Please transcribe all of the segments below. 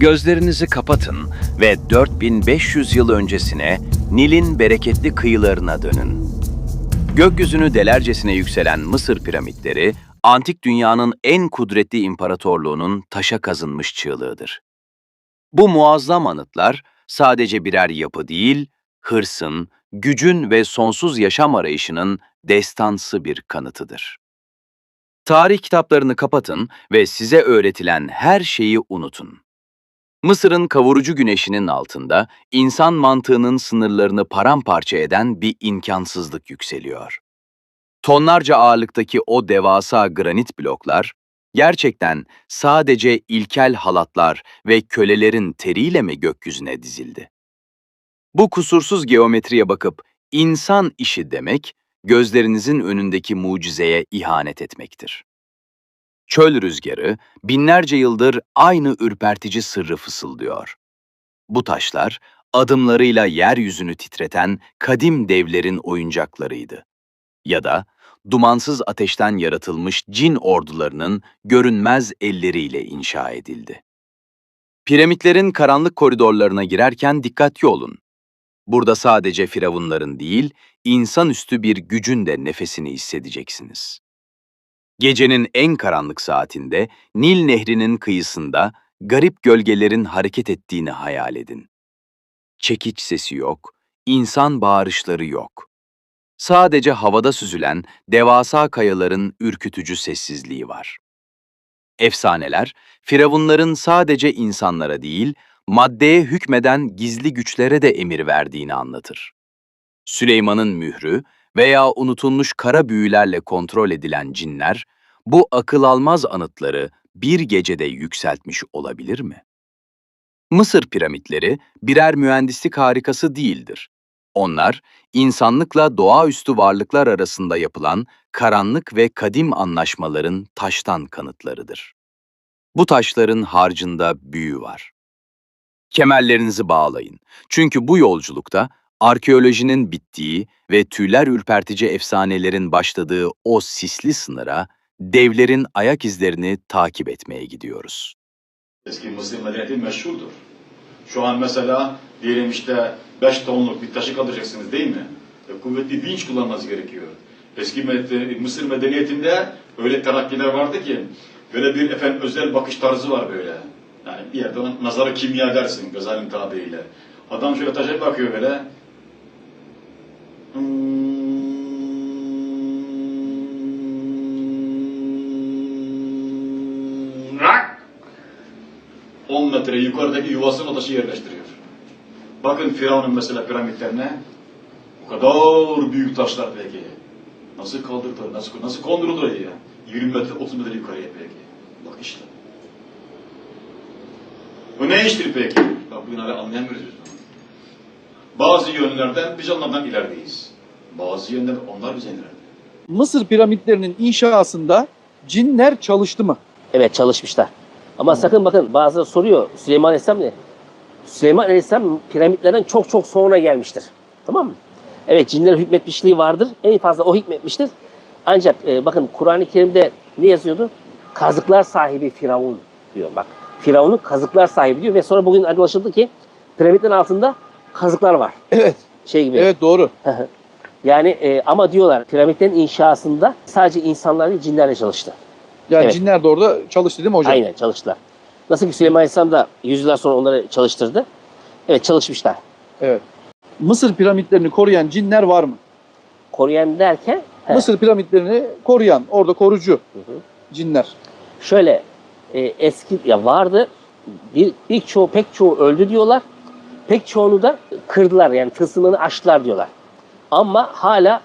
Gözlerinizi kapatın ve 4500 yıl öncesine Nil'in bereketli kıyılarına dönün. Gökyüzünü delercesine yükselen Mısır piramitleri, antik dünyanın en kudretli imparatorluğunun taşa kazınmış çığlığıdır. Bu muazzam anıtlar sadece birer yapı değil, hırsın, gücün ve sonsuz yaşam arayışının destansı bir kanıtıdır. Tarih kitaplarını kapatın ve size öğretilen her şeyi unutun. Mısır'ın kavurucu güneşinin altında insan mantığının sınırlarını paramparça eden bir imkansızlık yükseliyor. Tonlarca ağırlıktaki o devasa granit bloklar, gerçekten sadece ilkel halatlar ve kölelerin teriyle mi gökyüzüne dizildi? Bu kusursuz geometriye bakıp insan işi demek, gözlerinizin önündeki mucizeye ihanet etmektir. Çöl rüzgarı binlerce yıldır aynı ürpertici sırrı fısıldıyor. Bu taşlar adımlarıyla yeryüzünü titreten kadim devlerin oyuncaklarıydı. Ya da dumansız ateşten yaratılmış cin ordularının görünmez elleriyle inşa edildi. Piramitlerin karanlık koridorlarına girerken dikkatli olun. Burada sadece firavunların değil, insanüstü bir gücün de nefesini hissedeceksiniz. Gecenin en karanlık saatinde Nil Nehri'nin kıyısında garip gölgelerin hareket ettiğini hayal edin. Çekiç sesi yok, insan bağırışları yok. Sadece havada süzülen devasa kayaların ürkütücü sessizliği var. Efsaneler, firavunların sadece insanlara değil, maddeye hükmeden gizli güçlere de emir verdiğini anlatır. Süleyman'ın mührü veya unutulmuş kara büyülerle kontrol edilen cinler, bu akıl almaz anıtları bir gecede yükseltmiş olabilir mi? Mısır piramitleri birer mühendislik harikası değildir. Onlar, insanlıkla doğaüstü varlıklar arasında yapılan karanlık ve kadim anlaşmaların taştan kanıtlarıdır. Bu taşların harcında büyü var. Kemerlerinizi bağlayın. Çünkü bu yolculukta arkeolojinin bittiği ve tüyler ürpertici efsanelerin başladığı o sisli sınıra, devlerin ayak izlerini takip etmeye gidiyoruz. Eski Mısır medeniyeti meşhurdur. Şu an mesela diyelim işte 5 tonluk bir taşı kaldıracaksınız değil mi? E, kuvvetli vinç kullanmanız gerekiyor. Eski medeni- Mısır medeniyetinde öyle terakkiler vardı ki böyle bir efendim özel bakış tarzı var böyle. Yani bir yerde ona nazarı kimya dersin Gazali'nin tabiriyle. Adam şöyle taşa bakıyor böyle. 10 metre yukarıdaki yuvasına taşı yerleştiriyor. Bakın Firavun'un mesela piramitlerine o kadar büyük taşlar peki. Nasıl kaldırdılar, nasıl, nasıl konduruldu oraya ya? 20 metre, 30 metre yukarıya peki. Bak işte. Bu ne iştir peki? Bak bugün hala anlayamıyoruz biz. Bazı yönlerden biz onlardan ilerideyiz. Bazı yönlerden onlar bizden ileride. Mısır piramitlerinin inşasında cinler çalıştı mı? Evet çalışmışlar. Ama sakın bakın bazıları soruyor Süleyman Aleyhisselam ne? Süleyman Aleyhisselam piramitlerden çok çok sonra gelmiştir. Tamam mı? Evet cinlerin hükmetmişliği vardır. En fazla o hükmetmiştir. Ancak e, bakın Kur'an-ı Kerim'de ne yazıyordu? Kazıklar sahibi Firavun diyor. Bak Firavun'un kazıklar sahibi diyor ve sonra bugün anlaşıldı ki piramitlerin altında kazıklar var. Evet. Şey gibi. Evet doğru. Yani e, ama diyorlar piramitlerin inşasında sadece insanlar değil cinlerle çalıştı. Yani Evet. cinler de orada çalıştı değil mi hocam? Aynen çalıştılar. Nasıl ki Süleyman Aleyhisselam da yüzyıllar sonra onları çalıştırdı. Evet çalışmışlar. Evet. Mısır piramitlerini koruyan cinler var mı? Koruyan derken he, Mısır piramitlerini koruyan, orada korucu hı hı. cinler. şöyle e, eski ya vardı bir, bir çoğu pek çoğu öldü diyorlar. Pek çoğunu da kırdılar yani tılsımını açtılar diyorlar. Ama hala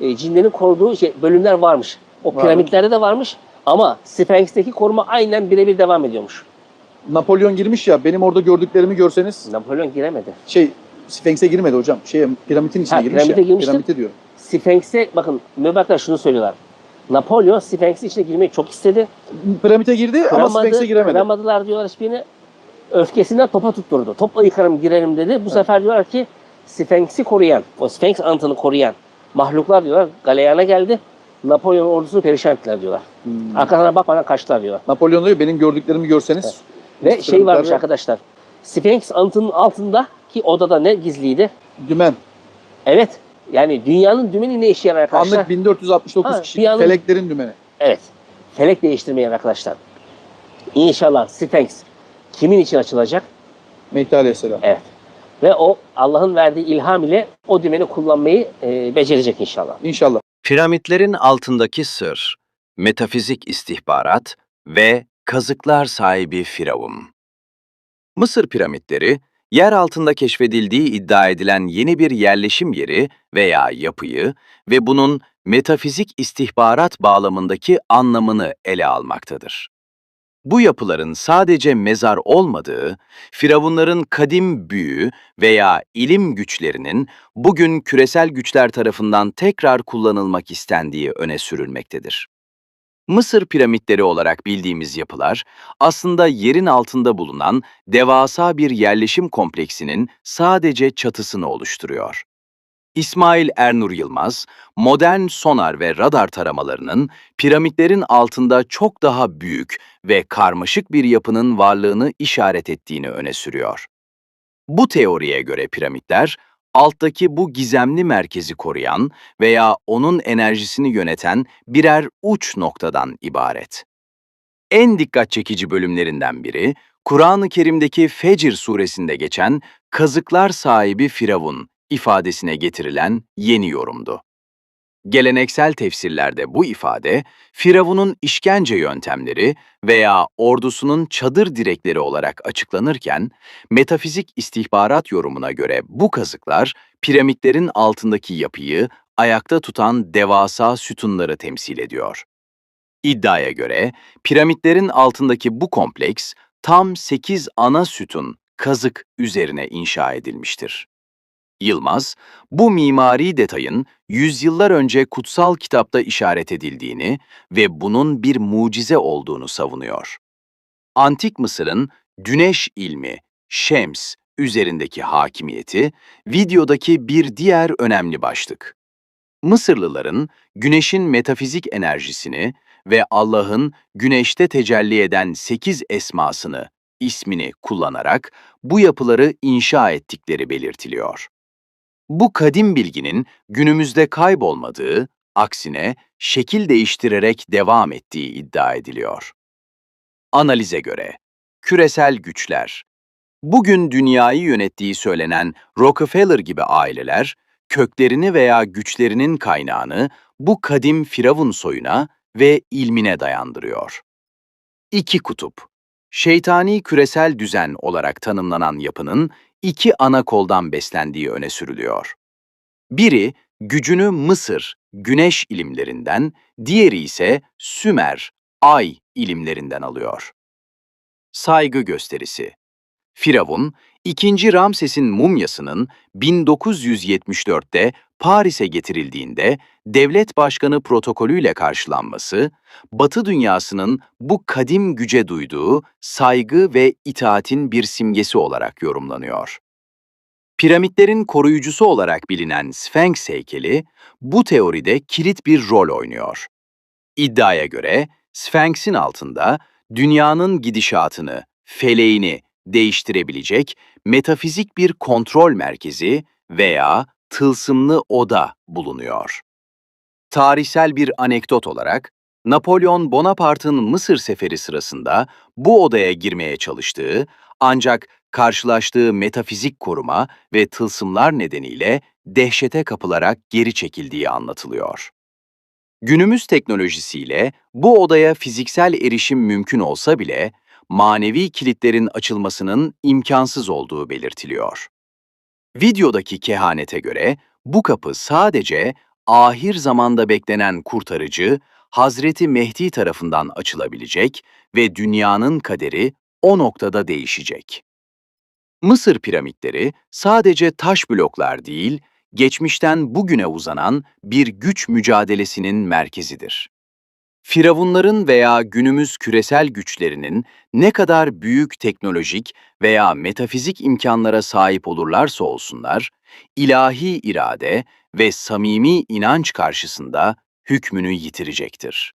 e, cinlerin koruduğu şey, bölümler varmış. O piramitlerde de varmış ama Sphinx'teki koruma aynen birebir devam ediyormuş. Napolyon girmiş ya, benim orada gördüklerimi görseniz, Napolyon giremedi. şey, Sphinx'e girmedi hocam. Şey, piramitin içine Ha, girmiş piramide ya. girmiştir. Piramite diyorum. Sphinx'e bakın mübaklar şunu söylüyorlar. Napolyon Sphinx'in içine girmeyi çok istedi. Piramite girdi ama Kıramadı, Sphinx'e giremedi. Kıramadılar diyorlar hiçbirini. Öfkesinden topa tutturdu. Topla yıkarım girerim dedi. Bu sefer diyorlar ki Sphinx'i koruyan, o Sphinx anıtını koruyan mahluklar diyorlar galeyana geldi. Napolyon ordusunu perişan ettiler diyorlar. Hmm. Arkalarına bakmadan kaçtılar diyorlar. Napolyon diyor benim gördüklerimi görseniz Ve şey varmış ve arkadaşlar. Sphinx anıtının altında ki odada ne gizliydi? Dümen. Evet. Yani dünyanın dümeni ne işe yarar arkadaşlar? Anlık 1469 Ha, kişi. dünyanın- Feleklerin dümeni. Evet. Felek değiştirmeyen arkadaşlar. İnşallah Sphinx kimin için açılacak? Mehdi Aleyhisselam. Evet. Ve o Allah'ın verdiği ilham ile o dümeni kullanmayı e, becerecek inşallah. İnşallah. Piramitlerin altındaki sır, metafizik istihbarat ve kazıklar sahibi Firavun. Mısır piramitleri, yer altında keşfedildiği iddia edilen yeni bir yerleşim yeri veya yapıyı ve bunun metafizik istihbarat bağlamındaki anlamını ele almaktadır. Bu yapıların sadece mezar olmadığı, firavunların kadim büyü veya ilim güçlerinin bugün küresel güçler tarafından tekrar kullanılmak istendiği öne sürülmektedir. Mısır piramitleri olarak bildiğimiz yapılar aslında yerin altında bulunan devasa bir yerleşim kompleksinin sadece çatısını oluşturuyor. İsmail Ernur Yılmaz, modern sonar ve radar taramalarının piramitlerin altında çok daha büyük ve karmaşık bir yapının varlığını işaret ettiğini öne sürüyor. Bu teoriye göre piramitler, alttaki bu gizemli merkezi koruyan veya onun enerjisini yöneten birer uç noktadan ibaret. En dikkat çekici bölümlerinden biri, Kur'an-ı Kerim'deki Fecr suresinde geçen kazıklar sahibi Firavun ifadesine getirilen yeni yorumdu. Geleneksel tefsirlerde bu ifade, Firavun'un işkence yöntemleri veya ordusunun çadır direkleri olarak açıklanırken, metafizik istihbarat yorumuna göre bu kazıklar, piramitlerin altındaki yapıyı ayakta tutan devasa sütunları temsil ediyor. İddiaya göre, piramitlerin altındaki bu kompleks, tam 8 ana sütun, kazık üzerine inşa edilmiştir. Yılmaz, bu mimari detayın yüzyıllar önce kutsal kitapta işaret edildiğini ve bunun bir mucize olduğunu savunuyor. Antik Mısır'ın güneş ilmi, Şems, üzerindeki hakimiyeti, videodaki bir diğer önemli başlık. Mısırlıların güneşin metafizik enerjisini ve Allah'ın güneşte tecelli eden sekiz esmasını, ismini kullanarak bu yapıları inşa ettikleri belirtiliyor. Bu kadim bilginin günümüzde kaybolmadığı, aksine şekil değiştirerek devam ettiği iddia ediliyor. Analize göre, küresel güçler, bugün dünyayı yönettiği söylenen Rockefeller gibi aileler, köklerini veya güçlerinin kaynağını bu kadim Firavun soyuna ve ilmine dayandırıyor. İki kutup, şeytani küresel düzen olarak tanımlanan yapının iki ana koldan beslendiği öne sürülüyor. Biri gücünü Mısır, güneş ilimlerinden, diğeri ise Sümer, ay ilimlerinden alıyor. Saygı gösterisi Firavun, 2. Ramses'in mumyasının 1974'te Paris'e getirildiğinde devlet başkanı protokolüyle karşılanması, Batı dünyasının bu kadim güce duyduğu saygı ve itaatin bir simgesi olarak yorumlanıyor. Piramitlerin koruyucusu olarak bilinen Sphinx heykeli, bu teoride kilit bir rol oynuyor. İddiaya göre Sphinx'in altında dünyanın gidişatını, feleğini değiştirebilecek metafizik bir kontrol merkezi veya tılsımlı oda bulunuyor. Tarihsel bir anekdot olarak, Napolyon Bonaparte'ın Mısır seferi sırasında bu odaya girmeye çalıştığı ancak karşılaştığı metafizik koruma ve tılsımlar nedeniyle dehşete kapılarak geri çekildiği anlatılıyor. Günümüz teknolojisiyle bu odaya fiziksel erişim mümkün olsa bile manevi kilitlerin açılmasının imkansız olduğu belirtiliyor. Videodaki kehanete göre bu kapı sadece ahir zamanda beklenen kurtarıcı Hazreti Mehdi tarafından açılabilecek ve dünyanın kaderi o noktada değişecek. Mısır piramitleri sadece taş bloklar değil, geçmişten bugüne uzanan bir güç mücadelesinin merkezidir. Firavunların veya günümüz küresel güçlerinin ne kadar büyük teknolojik veya metafizik imkanlara sahip olurlarsa olsunlar, ilahi irade ve samimi inanç karşısında hükmünü yitirecektir.